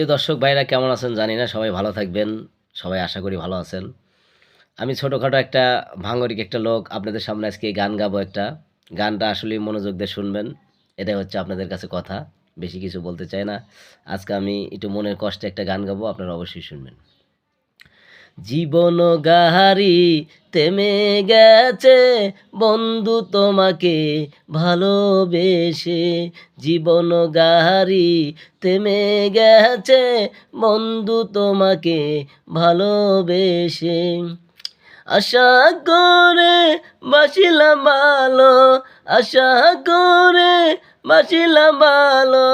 প্রিয় দর্শক ভাইরা, কেমন আছেন? জানি না, সবাই ভালো থাকবেন। সবাই আশা করি ভালো আছেন। আমি ছোটোখাটো একটা ভাঙরিক একটা লোক, আপনাদের সামনে আজকে গান গাবো একটা। গানটা আসলে মনোযোগ দিয়ে শুনবেন। এটাই হচ্ছে আপনাদের কাছে কথা, বেশি কিছু বলতে চাই না। আজকে আমি একটু মনের কষ্টে একটা গান গাবো, আপনারা অবশ্যই শুনবেন। জীবন গাহারি থেমে গেছে। বন্ধু তোমাকে ভালোবেসে জীবন গাহারি থেমে গেছে। বন্ধু তোমাকে ভালোবেসে আশা করে বাসিলাম ভালো, আশা করে বাসিলাম ভালো,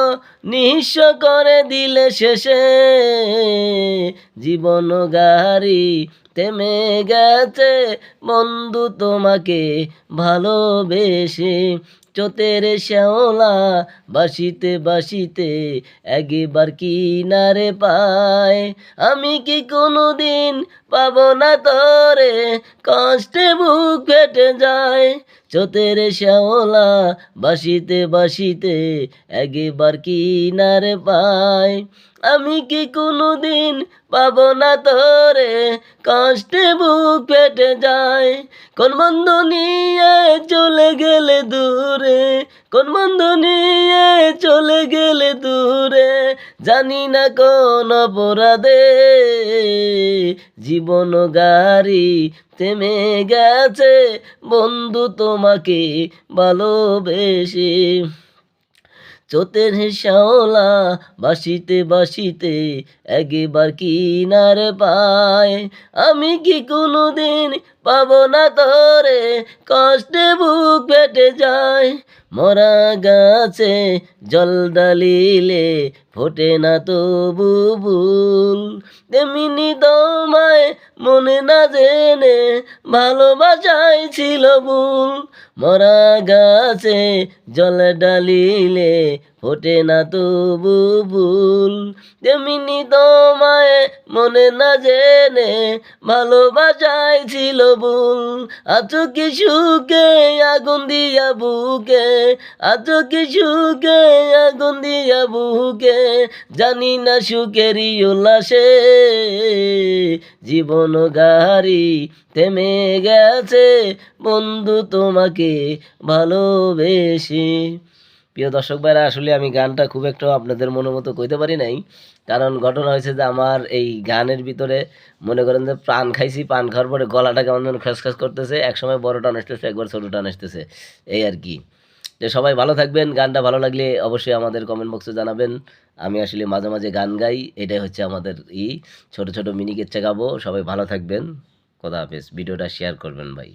নিঃস্ব করে দিলে শেষে জীবন গাড়ি থেমে গেছে। বন্ধু তোমাকে ভালোবেসে চোতের শ্যাওলা বাসিতে বাসিতে একবার কিনারে পায়। আমি কি কোনো দিন পাবো না তোরে? কষ্টে বুক ফেটে যায়। চোতের শ্যাওলা বাসিতে বাসিতে একবার কিনারে পায়। আমি কি কোনো দিন পাবো না তোরে? কষ্টে বুক ফেটে যায়। কোন বন্ধু নিয়ে চলে গেলে দূরে? কোন বন্ধু নিয়ে চলে গেলে দূরে? জানি না কোন অপরাধে জীবন গাড়ি থেমে গেছে। বন্ধু তোমাকে ভালোবেসে। চোতের শ্যাওলা বাসিতে বাসিতে একবার কিনার পায়। আমি কি কোনো দিন পাবো না তোরে কষ্টে বুক ফেটে যায়। মরা গাছে জল ডালিলে ফোটে না তো বুবুল তেমনি তোমায় মনে না জেনে ভালোবাসাই ছিল ভুল। মরা গাছে জল ডালিলে ফোটে না তো বুবুল তেমনি তোমায় মনে না জেনে ভালোবাসাই ছিল ভুল। আছো কি সুখে আগুন দিয়া বুকে আছো কি সুখে আগুন দিয়া বুকে, জানি না সুখেরই উল্লাসে জীবন গাড়ি থেমে গেছে। বন্ধু তোমাকে ভালোবেসে প্রিয় দর্শক ভাইরা, আসলে আমি গানটা খুব একটা আপনাদের মনের মতো কইতে পারি নাই। কারণ ঘটনা হয়েছে যে আমার এই গানের ভিতরে মনে করেন যে প্রাণ খাইছি পান খাওয়ার পরে গলাটা কেমন যেন খসখস করতেছে। একসময় বড় টান আসতেছে, একবার ছোটো টান আসতেছে। এই আর কি। তো সবাই ভালো থাকবেন। গানটা ভালো লাগলে অবশ্যই আমাদের কমেন্ট বক্সে জানাবেন। আমি আসলে মাঝে মাঝে গান গাই, এটাই হচ্ছে আমাদের ই। ছোট ছোট মিনি কেচ্চা গাবো। সবাই ভালো থাকবেন। কথা হাফেজ। ভিডিওটা শেয়ার করবেন ভাই।